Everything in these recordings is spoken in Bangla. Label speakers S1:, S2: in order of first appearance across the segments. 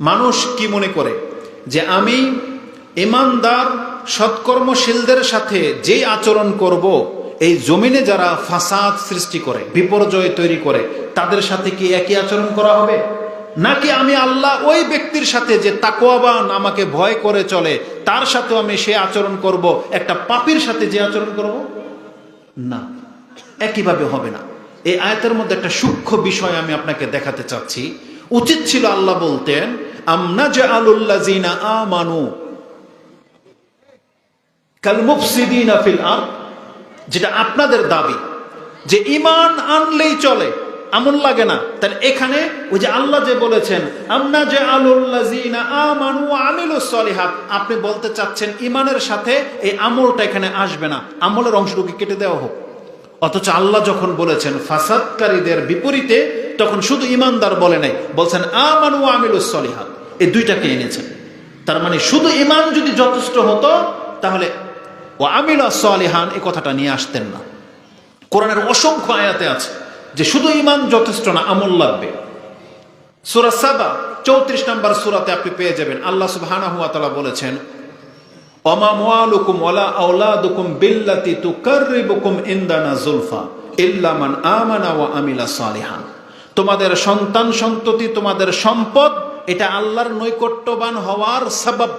S1: মানুষ কি মনে করে? যে আমি ইমানদার, সৎকর্মশীলদের সাথে যেই আচরণ করব, এই জমিনে যারা ফাসাদ সৃষ্টি করে, বিপর্যয় তৈরি করে, তাদের সাথে কি একই আচরণ করা হবে? নাকি আমি আল্লাহ ওই ব্যক্তির সাথে যে তাকোয়াবান আমাকে ভয় করে চলে, তার সাথেও আমি সে আচরণ করব, একটা পাপির সাথে যে আচরণ করব? না, একইভাবে হবে না। এই আয়তের মধ্যে একটা সূক্ষ্ম বিষয় আমি আপনাকে দেখাতে চাচ্ছি। উচিত ছিল আল্লাহ বলতেন যেটা আপনাদের দাবি, যে ইমান আনলেই চলে আমল লাগে না। তাহলে এখানে ওই যে আল্লাহ যে বলেছেন আমনা যে আলুল্লাজিনা আমানু সলিহাত, আপনি বলতে চাচ্ছেন ইমানের সাথে এই আমলটা এখানে আসবে না। আমলের অংশটুকু কেটে দেওয়া হোক। অথচ আল্লাহ যখন বলেছেন, ফাসাদকারীদের বিপরীতে তখন শুধু ইমানদার বলে নাই, বলছেন, আমানু আমিলুস সলিহাত। এই দুইটাকে এনেছেন। তার মানে শুধু ইমান যদি যথেষ্ট হতো, তাহলে ও আমিলা সালিহান এই কথাটা নিয়ে আসতেন না। কোরআনের অসংখ্য আয়াতে আছে যে শুধু ইমান যথেষ্ট না, আমল লাগবে। সুরা সাবা, চৌত্রিশ নম্বর সুরাতে আপনি পেয়ে যাবেন। আল্লাহ সুবহানাহু ওয়া তাআলা বলেছেন বিল্লাতি ইনদানা জুলফা ইল্লা মান আমানা ওয়া আমিলা সালিহান। তোমাদের সন্তান সন্ততি, তোমাদের সম্পদ, এটা আল্লাহর নৈকট্যবান হওয়ার সবাব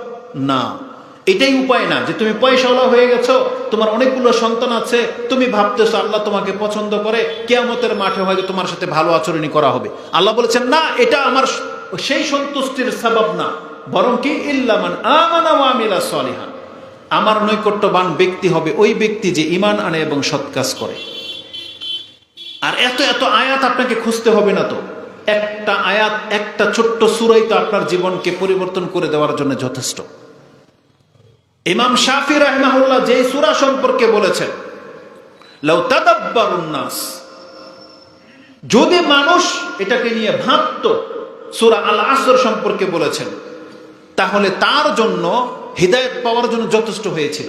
S1: না। এটাই উপায় না যে তুমি পয়সাওয়ালা হয়ে গেছো, তোমার অনেকগুলো সন্তান আছে, তুমি ভাবতেছো আল্লাহ তোমাকে পছন্দ করে, কেয়ামতের মাঠে হয়তো তোমার সাথে ভালো আচরণই করা হবে। আল্লাহ বলেছেন, না, এটা আমার সেই সন্তুষ্টির সবাব না। বরং কি? ইল্লামান সালিহান আমার নৈকট্যবান ব্যক্তি হবে ওই ব্যক্তি যে ইমান আনে এবং সৎ কাজ করে। আর এত এত আয়াত আপনাকে খুঁজতে হবে না তো। একটা আয়াত, একটা ছোট্ট সুরাই তো আপনার জীবনকে পরিবর্তন করে দেওয়ার জন্য যথেষ্ট। ইমাম শাফি রাহমাহুল্লাহ যে সুরা সম্পর্কে বলেছেন নাস যদি মানুষ এটাকে নিয়ে ভাবত, সুরা আল আসর সম্পর্কে বলেছেন, তাহলে তার জন্য হৃদায়ত পাওয়ার জন্য যথেষ্ট হয়েছিল।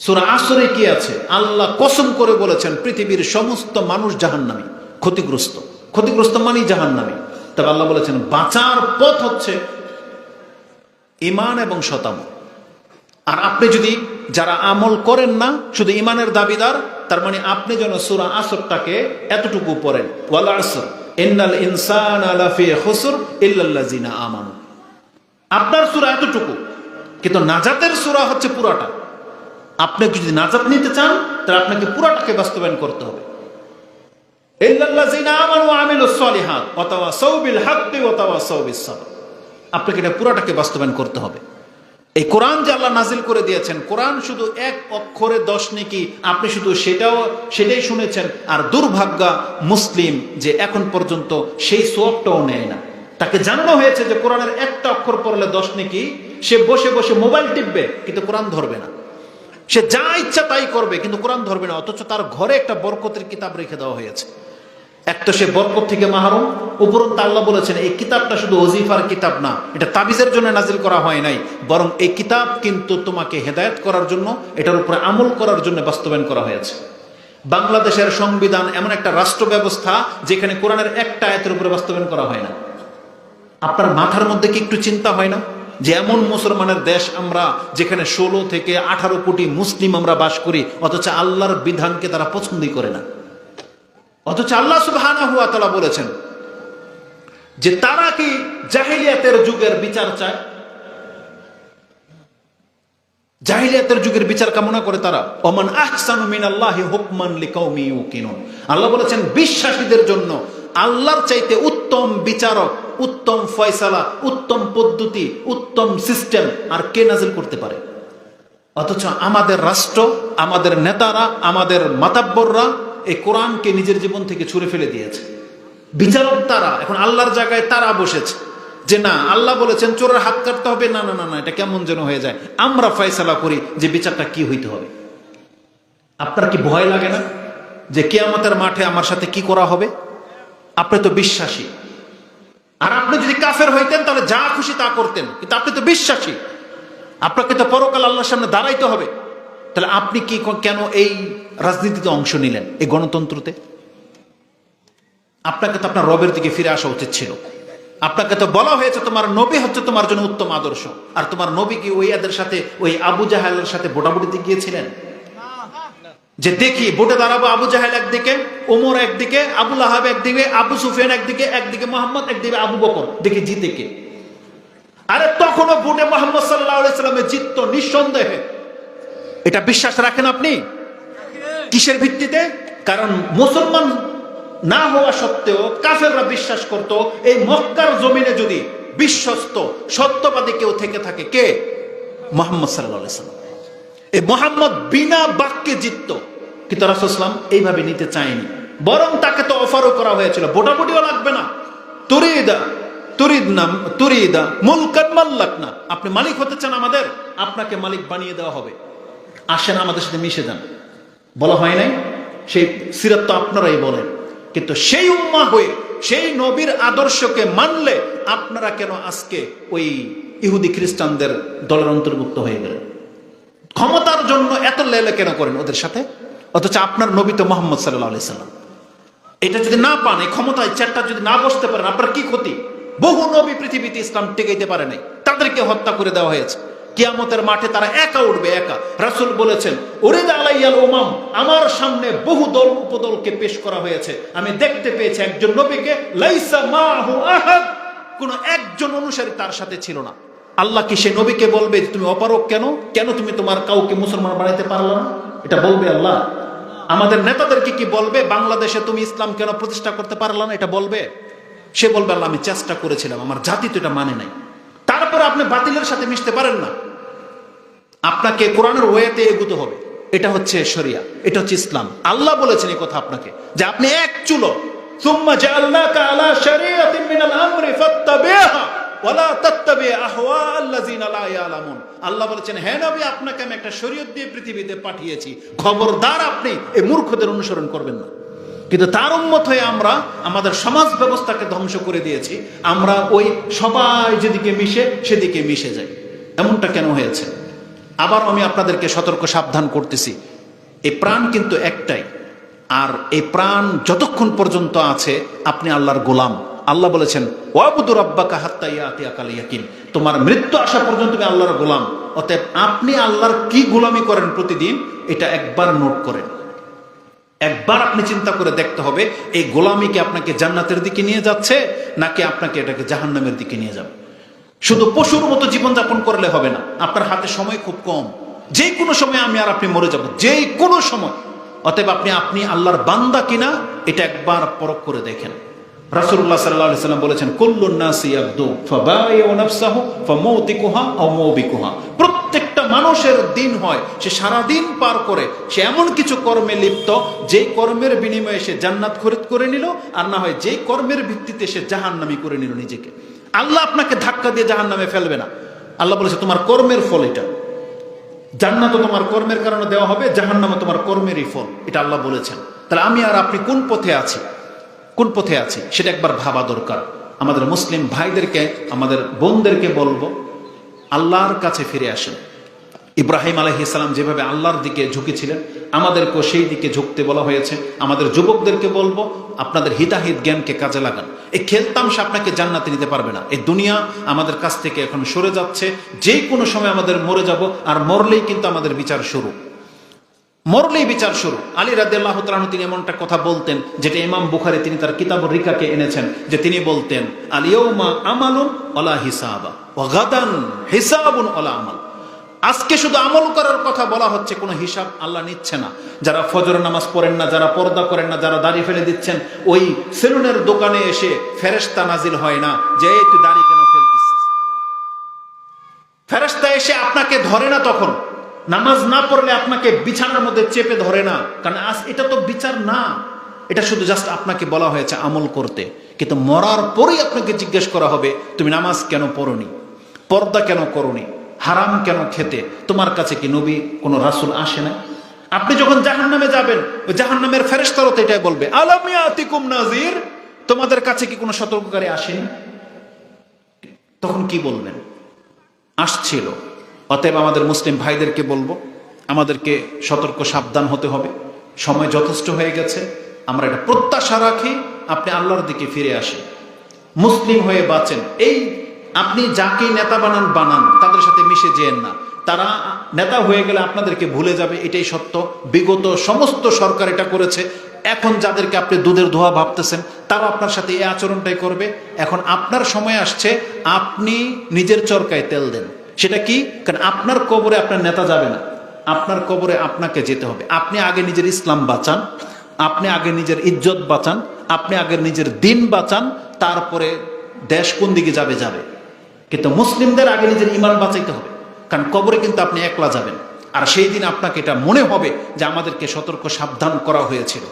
S1: সুরা আসরে কি আছে? আল্লাহ কসম করে বলেছেন, পৃথিবীর সমস্ত মানুষ জাহান্নামী, ক্ষতিগ্রস্ত। ক্ষতিগ্রস্ত মানেই জাহান্নামী। তবে আল্লাহ বলেছেন, বাঁচার পথ হচ্ছে ইমান এবং শতামল আর আপনি যদি যারা আমল করেন না, শুধু ইমানের দাবিদার, তার মানে আপনি যেন সুরা আসরটাকে এতটুকু পড়েন। আসর আপনার সুরা এতটুকু, কিন্তু নাজাতের সুরা হচ্ছে পুরাটা। আপনি যদি নাজাত নিতে চান, তাহলে আপনাকে পুরাটাকে বাস্তবায়ন করতে হবে। আপনাকে এটা পুরাটাকে বাস্তবায়ন করতে হবে। এই কোরআন যে আল্লাহ নাজিল করে দিয়েছেন, কোরআন শুধু এক অক্ষরে দশ নেকি, আপনি শুধু সেটাও, সেটাই শুনেছেন। আর দুর্ভাগ্যা মুসলিম যে এখন পর্যন্ত সেই সোয়াবটাও নেয় না। তাকে জানানো হয়েছে যে কোরআনের একটা অক্ষর পড়লে দশ নেকি, সে বসে বসে মোবাইল টিপবে, কিন্তু কোরআন ধরবে না। সে যা ইচ্ছা তাই করবে, কিন্তু কোরআন ধরবে না, অথচ তার ঘরে একটা বরকতের কিতাব রেখে দেওয়া হয়েছে। এক তো সে বরকত থেকে মাহরুম, উপরন্ত আল্লাহ বলেছেন, এই কিতাবটা শুধু ওজিফার কিতাব না, এটা তাবিজের জন্য নাজিল করা হয় নাই, বরং এই কিতাব কিন্তু তোমাকে হেদায়ত করার জন্য, এটার উপরে আমল করার জন্য বাস্তবায়ন করা হয়েছে। বাংলাদেশের সংবিধান এমন একটা রাষ্ট্র ব্যবস্থা যেখানে কোরআনের একটা আয়তের উপরে বাস্তবায়ন করা হয় না। আপনার মাথার মধ্যে কি একটু চিন্তা হয় না? যে এমন মুসলমানের দেশ আমরা, যেখানে ষোলো থেকে আঠারো কোটি মুসলিম আমরা বাস করি, অথচ আল্লাহর বিধানকে তারা পছন্দই করে না। অথচ আল্লাহ তাআলা বলেছেন যে তারা কি জাহিলিয়াতের যুগের বিচার চায়? জাহিলিয়াতের যুগের বিচার কামনা করে তারা? ওমান আহসানু আল্লাহ বলেছেন, বিশ্বাসীদের জন্য আল্লাহর চাইতে উত্তম বিচারক উত্তম ফয়সালা, উত্তম পদ্ধতি, উত্তম সিস্টেম আর কে নাজিল করতে পারে? অথচ আমাদের রাষ্ট্র, আমাদের নেতারা, আমাদের মাতাব্বররা এই কোরআনকে নিজের জীবন থেকে ছুড়ে ফেলে দিয়েছে। বিচারক তারা, এখন আল্লাহর জায়গায় তারা বসেছে যে না, আল্লাহ বলেছেন চোরের হাত কাটতে হবে, না না না না, এটা কেমন যেন হয়ে যায়। আমরা ফয়সালা করি যে বিচারটা কি হইতে হবে। আপনার কি ভয় লাগে না যে কেয়ামতের মাঠে আমার সাথে কি করা হবে? আপনি তো বিশ্বাসী। আর আপনি যদি কাফের হইতেন, তাহলে যা খুশি তা করতেন। কিন্তু আপনি তো বিশ্বাসী। আপনাকে তো পরকাল আল্লাহর সামনে দাঁড়াইতে হবে। তাহলে আপনি কি কেন এই রাজনীতিতে অংশ নিলেন? এই গণতন্ত্রতে? আপনাকে তো আপনার রবের দিকে ফিরে আসা উচিত ছিল। আপনাকে তো বলা হয়েছে, তোমার নবী হচ্ছে তোমার জন্য উত্তম আদর্শ। আর তোমার নবী কি ওই এদের সাথে, ওই আবু জাহালের সাথে ভোটাভুটিতে গিয়েছিলেন? যে দেখি ভোটে দাঁড়াবো আবু জাহেল একদিকে, ওমর একদিকে আবুল আহাব একদিকে, আবু সুফিয়ান একদিকে একদিকে মোহাম্মদ, একদিকে আবু বকর। দেখি জিতে কে? আরে তখনও ভোটে মোহাম্মদ সাল্লাহ জিতত নিঃসন্দেহে। এটা বিশ্বাস রাখেন আপনি? কিসের ভিত্তিতে? কারণ মুসলমান না হওয়া সত্ত্বেও কাফেররা বিশ্বাস করত, এই মক্কার জমিনে যদি বিশ্বস্ত সত্যবাদী কেউ থেকে থাকে, কে? মোহাম্মদ সাল্লাহ সাল্লাম। এই মোহাম্মদ বিনা বাক্যে জিতত। কিন্তু রাসুসলাম এইভাবে নিতে চায়নি। বরং তাকে তো অফারও করা হয়েছিল। ভোটাভুটিও লাগবে না। তুরিদা আপনি মালিক হতে চান আমাদের, আপনাকে মালিক বানিয়ে দেওয়া হবে। আসেন আমাদের সাথে মিশে যান। বলা হয় নাই? সেই সিরাত আপনারাই বলেন। কিন্তু সেই উম্মা হয়ে, সেই নবীর আদর্শকে মানলে আপনারা কেন আজকে ওই ইহুদি খ্রিস্টানদের দলের অন্তর্ভুক্ত হয়ে গেলেন? ক্ষমতার জন্য এত লেলে কেন করেন ওদের সাথে? অথচ আপনার নবী তো মোহাম্মদ সাল্লাম। এটা যদি না পান, এই ক্ষমতায় চারটা যদি না বসতে পারেন, আপনার কি ক্ষতি? বহু নবী পৃথিবীতে ইসলাম টেকাইতে পারে নাই। তাদেরকে হত্যা করে দেওয়া হয়েছে। কিয়ামতের মাঠে তারা একা উঠবে, একা। রাসুল বলেছেন ওরেদ আলাইয়াল ওমাম আমার সামনে বহু দল, উপদলকে পেশ করা হয়েছে। আমি দেখতে পেয়েছি একজন নবীকে, লাইসা মাহু আহাদ। কোন একজন অনুসারী তার সাথে ছিল না। আল্লাহ কি সে নবীকে বলবে যে তুমি অপারক কেন কেন তুমি তোমার কাউকে মুসলমান বানাইতে পারলো না এটা বলবে আল্লাহ আমাদের নেতাদেরকে কি বলবে বাংলাদেশে তুমি ইসলাম কেন প্রতিষ্ঠা করতে পারলা না এটা বলবে সে বলবে আল্লাহ আমি চেষ্টা করেছিলাম আমার জাতি তো এটা মানে নাই তারপর আপনি বাতিলের সাথে মিশতে পারেন না আপনাকে কোরআনের ওয়েতে এগুতে হবে এটা হচ্ছে শরিয়া এটা হচ্ছে ইসলাম আল্লাহ বলেছেন এই কথা আপনাকে যে আপনি এক চুলো ثم جعلناك على شريعة من الأمر فاتبعها ওয়ালা তাত্তাবি আহওয়া আল্লাযিনা লা ইয়ালামুন। আল্লাহ বলেছেন হ্যাঁ নবী, আপনাকে আমি একটা শরীয়ত দিয়ে পৃথিবীতে পাঠিয়েছি। খবরদার আপনি এই মূর্খদের অনুসরণ করবেন না। কিন্তু তার উন্মত হয়ে আমরা আমাদের সমাজ ব্যবস্থাকে ধ্বংস করে দিয়েছি। আমরা ওই সবাই যেদিকে মিশে, সেদিকে মিশে যাই। এমনটা কেন হয়েছে? আবার আমি আপনাদেরকে সতর্ক সাবধান করতেছি। এই প্রাণ কিন্তু একটাই। আর এই প্রাণ যতক্ষণ পর্যন্ত আছে, আপনি আল্লাহর গোলাম। আল্লাহ বলেছেন ওয়াবুদুর আব্বাকা হাত্তা ইয়াতি আকাল ইয়াকিন। তোমার মৃত্যু আসা পর্যন্ত তুমি আল্লাহর গোলাম। অতএব আপনি আল্লাহর কি গোলামি করেন প্রতিদিন, এটা একবার নোট করেন। একবার আপনি চিন্তা করে দেখতে হবে, এই গোলামিকে আপনাকে জান্নাতের দিকে নিয়ে যাচ্ছে, নাকি আপনাকে এটাকে জাহান্নামের দিকে নিয়ে যাবে? শুধু পশুর মতো জীবনযাপন করলে হবে না, আপনার হাতে সময় খুব কম। যে কোনো সময় আমি আর আপনি মরে যাব, যে কোনো সময়। অতএব আপনি আপনি আল্লাহর বান্দা কিনা, এটা একবার পরখ করে দেখেন। রাসূলুল্লাহ সাল্লাল্লাহু আলাইহি সাল্লাম বলেছেন, কুল্লুন নাসি ইয়াবদু ফাবাইউ নাফসাহু ফামাউতিকুহা আও মাউবিকুহা প্রত্যেকটা মানুষের দিন হয়, সে সারা দিন পার করে, সে এমন কিছু কর্মে লিপ্ত, যেই কর্মের বিনিময়ে সে জান্নাত খরিদ করে নিল, আর না হয় যেই কর্মের ভিত্তিতে সে জাহান্নামী করে নিল নিজেকে। আল্লাহ আপনাকে ধাক্কা দিয়ে জাহান্নামে ফেলবে না। আল্লাহ বলেছে, তোমার কর্মের ফল এটা। জান্নাত তোমার কর্মের কারণে দেওয়া হবে জাহান্নামে তোমার কর্মেরই ফল। এটা আল্লাহ বলেছেন। তাহলে আমি আর আপনি কোন পথে আছি? কোন পথে আছি সেটা একবার ভাবা দরকার। আমাদের মুসলিম ভাইদেরকে, আমাদের বোনদেরকে বলব, আল্লাহর কাছে ফিরে আসেন। ইব্রাহিম আলহিসাল্লাম যেভাবে আল্লাহর দিকে ঝুঁকেছিলেন, আমাদেরকেও সেই দিকে ঝুঁকতে বলা হয়েছে। আমাদের যুবকদেরকে বলব, আপনাদের হিতাহিত জ্ঞানকে কাজে লাগান। এই খেলতামশা আপনাকে জান্নাতে নিতে পারবে না। এই দুনিয়া আমাদের কাছ থেকে এখন সরে যাচ্ছে। যে কোনো সময় আমাদের মরে যাব, আর মরলেই কিন্তু আমাদের বিচার শুরু। মরলেই বিচার শুরু। আলী রাদিয়াল্লাহু তাআলা তিনি এমনটা কথা বলতেন, যেটা ইমাম বুখারে তিনি তার কিতাবুর রিকাকে এনেছেন, যে তিনি বলতেন আমালুন হিসাবা, ওয়া গাদান হিসাবুন আমাল। আজকে শুধু আমল করার কথা বলা হচ্ছে, কোনো হিসাব আল্লাহ নিচ্ছে না। যারা ফজর নামাজ পড়েন না, যারা পর্দা করেন না, যারা দাড়ি ফেলে দিচ্ছেন, ওই সেলুনের দোকানে এসে ফেরেশতা নাজিল হয় না, যে তুই দাড়ি কেন ফেলতেছিস? ফেরেশতা এসে আপনাকে ধরে না তখন। নামাজ না পড়লে আপনাকে বিছানার মধ্যে চেপে ধরে না। কারণ আজ এটা তো বিচার না। এটা শুধু জাস্ট আপনাকে বলা হয়েছে আমল করতে। কিন্তু মরার পরেই আপনাকে জিজ্ঞেস করা হবে, তুমি নামাজ কেন পড়নি? পর্দা কেন করনি? হারাম কেন খেতে? তোমার কাছে কি নবী কোনো রাসুল আসে না আপনি যখন জাহান নামে যাবেন, ওই জাহান নামের ফেরেস্তারও তো এটাই বলবে আলামিয়া আতিকুম নাজির তোমাদের কাছে কি কোনো সতর্ককারী আসেনি? তখন কি বলবেন আসছিল। অতএব আমাদের মুসলিম ভাইদেরকে বলব, আমাদেরকে সতর্ক, সাবধান হতে হবে। সময় যথেষ্ট হয়ে গেছে, আমরা এটা প্রত্যাশা রাখি, আপনি আল্লাহর দিকে ফিরে আসেন। মুসলিম হয়ে বাঁচেন। এই আপনি যাকে নেতা বানান বানান, তাদের সাথে মিশে যেন না। তারা নেতা হয়ে গেলে আপনাদেরকে ভুলে যাবে, এটাই সত্য। বিগত সমস্ত সরকার এটা করেছে। এখন যাদেরকে আপনি দুধের ধোয়া ভাবতেছেন তারা আপনার সাথে এই আচরণটাই করবে। এখন আপনার সময় আসছে, আপনি নিজের চরকায় তেল দেন। সেটা কি? কারণ আপনার কবরে আপনার নেতা যাবে না। আপনার কবরে আপনাকে যেতে হবে। আপনি আগে নিজের ইসলাম বাঁচান, আপনি আগে নিজের ইজ্জত বাঁচান, আপনি আগে নিজের দিন বাঁচান, তারপরে দেশ কোন দিকে যাবে যাবে। কিন্তু মুসলিমদের আগে নিজের ইমান বাঁচাইতে হবে। কারণ কবরে কিন্তু আপনি একলা যাবেন। আর সেই দিন আপনাকে এটা মনে হবে যে আমাদেরকে সতর্ক সাবধান করা হয়েছিল।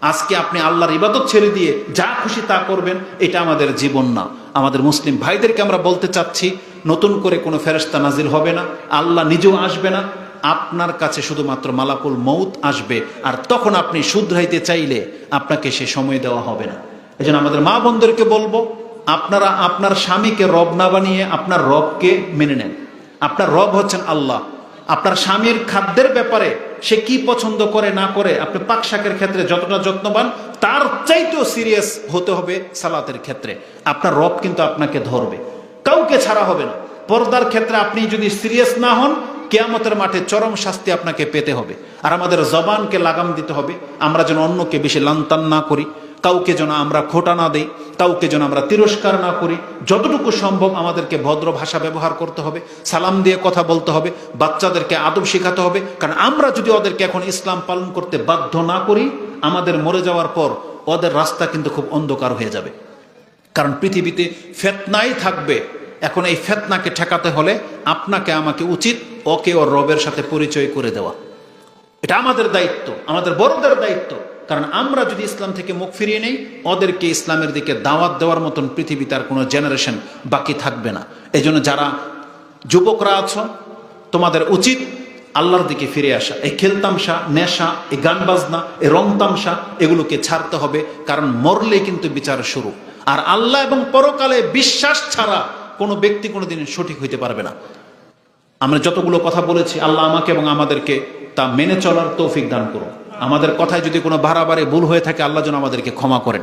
S1: আজকে আপনি আল্লাহর ইবাদত ছেড়ে দিয়ে যা খুশি তা করবেন, এটা আমাদের জীবন না। আমাদের মুসলিম ভাইদেরকে আমরা বলতে চাচ্ছি নতুন করে কোনো ফেরস্তা নাজিল হবে না, আল্লাহ নিজেও আসবে না, আপনার কাছে শুধুমাত্র মালাকুল মৌত আসবে, আর তখন আপনি শুধরাইতে চাইলে আপনাকে সে সময় দেওয়া হবে না। এই আমাদের মা বোনদেরকে বলব, আপনারা আপনার স্বামীকে রব না বানিয়ে আপনার রবকে মেনে নেন। আপনার রব হচ্ছেন আল্লাহ। আপনার স্বামীর খাদ্যের ব্যাপারে সে কি পছন্দ করে, না করে, আপনি পাক শাকের ক্ষেত্রে যতটা যত্নবান, তার চাইতেও সিরিয়াস হতে হবে সালাতের ক্ষেত্রে। আপনার রব কিন্তু আপনাকে ধরবে। কাউকে ছাড়া হবে না। পর্দার ক্ষেত্রে আপনি যদি সিরিয়াস না হন, কেয়ামতের মাঠে চরম শাস্তি আপনাকে পেতে হবে। আর আমাদের জবানকে লাগাম দিতে হবে। আমরা যেন অন্যকে বেশি লান্তান না করি। কাউকে যেন আমরা খোটা না দেই। কাউকে যেন আমরা তিরস্কার না করি। যতটুকু সম্ভব আমাদেরকে ভদ্র ভাষা ব্যবহার করতে হবে। সালাম দিয়ে কথা বলতে হবে। বাচ্চাদেরকে আদব শেখাতে হবে। কারণ আমরা যদি ওদেরকে এখন ইসলাম পালন করতে বাধ্য না করি, আমাদের মরে যাওয়ার পর ওদের রাস্তা কিন্তু খুব অন্ধকার হয়ে যাবে। কারণ পৃথিবীতে ফেতনাই থাকবে। এখন এই ফেতনাকে ঠেকাতে হলে আপনাকে আমাকে উচিত ওকে ওর রবের সাথে পরিচয় করে দেওয়া। এটা আমাদের দায়িত্ব, আমাদের বড়দের দায়িত্ব। কারণ আমরা যদি ইসলাম থেকে মুখ ফিরিয়ে নেই, ওদেরকে ইসলামের দিকে দাওয়াত দেওয়ার মতন পৃথিবী তার কোনো জেনারেশন বাকি থাকবে না। এই যারা যুবকরা আছো, তোমাদের উচিত আল্লাহর দিকে ফিরে আসা। এই খেলতামশা নেশা, এই গান বাজনা, এই রংতামশা এগুলোকে ছাড়তে হবে। কারণ মরলে কিন্তু বিচার শুরু। আর আল্লাহ এবং পরকালে বিশ্বাস ছাড়া কোনো ব্যক্তি কোনো দিন সঠিক হইতে পারবে না। আমরা যতগুলো কথা বলেছি, আল্লাহ আমাকে এবং আমাদেরকে তা মেনে চলার তৌফিক দান করুন। আমাদের কথায় যদি কোনো বাড়াবাড়ি, ভুল হয়ে থাকে, আল্লাহ যেন আমাদেরকে ক্ষমা করেন।